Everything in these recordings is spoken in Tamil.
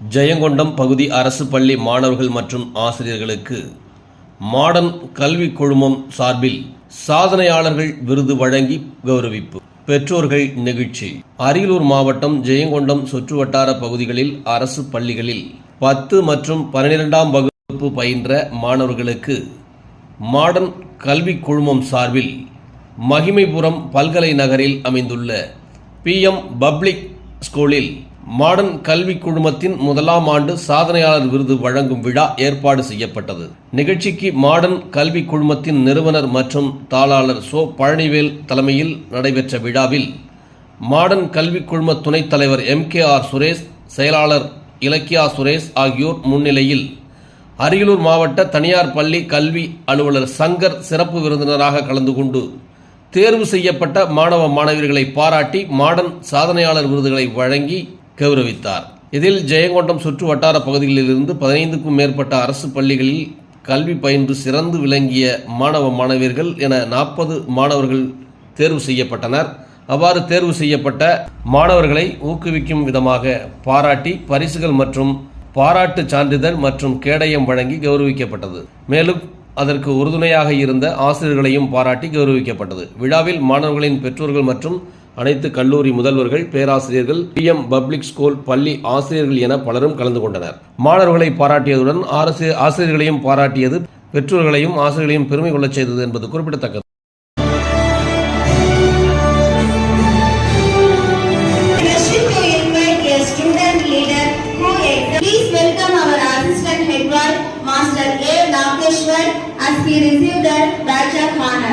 ஜெயங்கொண்டம் பகுதி அரசு பள்ளி மாணவர்கள் மற்றும் ஆசிரியர்களுக்கு மாடர்ன் கல்வி குழுமம் சார்பில் சாதனையாளர்கள் விருது வழங்கி கௌரவிப்பு. பெற்றோர்கள் நிகழ்ச்சி. அரியலூர் மாவட்டம் ஜெயங்கொண்டம் சுற்றுவட்டார பகுதிகளில் அரசு பள்ளிகளில் பத்து மற்றும் பன்னிரெண்டாம் வகுப்பு பயின்ற மாணவர்களுக்கு மாடர்ன் கல்வி குழுமம் சார்பில் மகிமைபுரம் பல்கலை நகரில் அமைந்துள்ள பிஎம் பப்ளிக் ஸ்கூலில் மாடர்ன் கல்வி குழுமத்தின் முதலாம் ஆண்டு சாதனையாளர் விருது வழங்கும் விழா ஏற்பாடு செய்யப்பட்டது. நிகழ்ச்சிக்கு மாடர்ன் கல்வி குழுமத்தின் நிறுவனர் மற்றும் தாளாளர் சோ பழனிவேல் தலைமையில் நடைபெற்ற விழாவில் மாடர்ன் கல்விக் குழும துணைத் தலைவர் எம் கே ஆர் சுரேஷ் செயலாளர் இலக்கியா சுரேஷ் ஆகியோர் முன்னிலையில் அரியலூர் மாவட்ட தனியார் பள்ளி கல்வி அலுவலர் சங்கர் சிறப்பு விருந்தினராக கலந்து கொண்டு தேர்வு செய்யப்பட்ட மாணவ மாணவியர்களை பாராட்டி மாடர்ன் சாதனையாளர் விருதுகளை வழங்கி கௌரவித்தார். இதில் ஜெயங்கொண்டம் சுற்று வட்டார பகுதிகளிலிருந்து பதினைந்துக்கும் மேற்பட்ட அரசு பள்ளிகளில் கல்வி பயின்று சிறந்து விளங்கிய மாணவ மாணவியர்கள் என நாற்பது மாணவர்கள் தேர்வு செய்யப்பட்டனர். அவ்வாறு தேர்வு செய்யப்பட்ட மாணவர்களை ஊக்குவிக்கும் விதமாக பாராட்டி பரிசுகள் மற்றும் பாராட்டு சான்றிதழ் மற்றும் கேடயம் வழங்கி கௌரவிக்கப்பட்டது. மேலும் அதற்கு உறுதுணையாக இருந்த ஆசிரியர்களையும் பாராட்டி கௌரவிக்கப்பட்டது. விழாவில் மாணவர்களின் பெற்றோர்கள் மற்றும் அனைத்து கல்லூரி முதல்வர்கள் பேராசிரியர்கள் பிஎம் பப்ளிக் ஸ்கூல் பள்ளி ஆசிரியர்கள் என பலரும் கலந்து கொண்டனர். மாணவர்களை பாராட்டியதுடன் ஆசிரியர்களையும் பாராட்டியது பெற்றோர்களையும் ஆசிரியர்களையும் பெருமை கொள்ளச் செய்தது என்பது குறிப்பிடத்தக்கது. that Raja Khan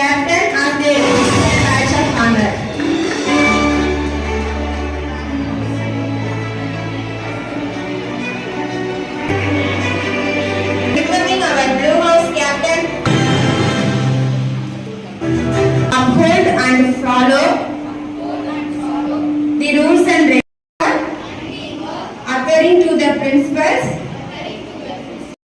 captain and the badge of honor. Becoming our Blue House captain, uphold and follow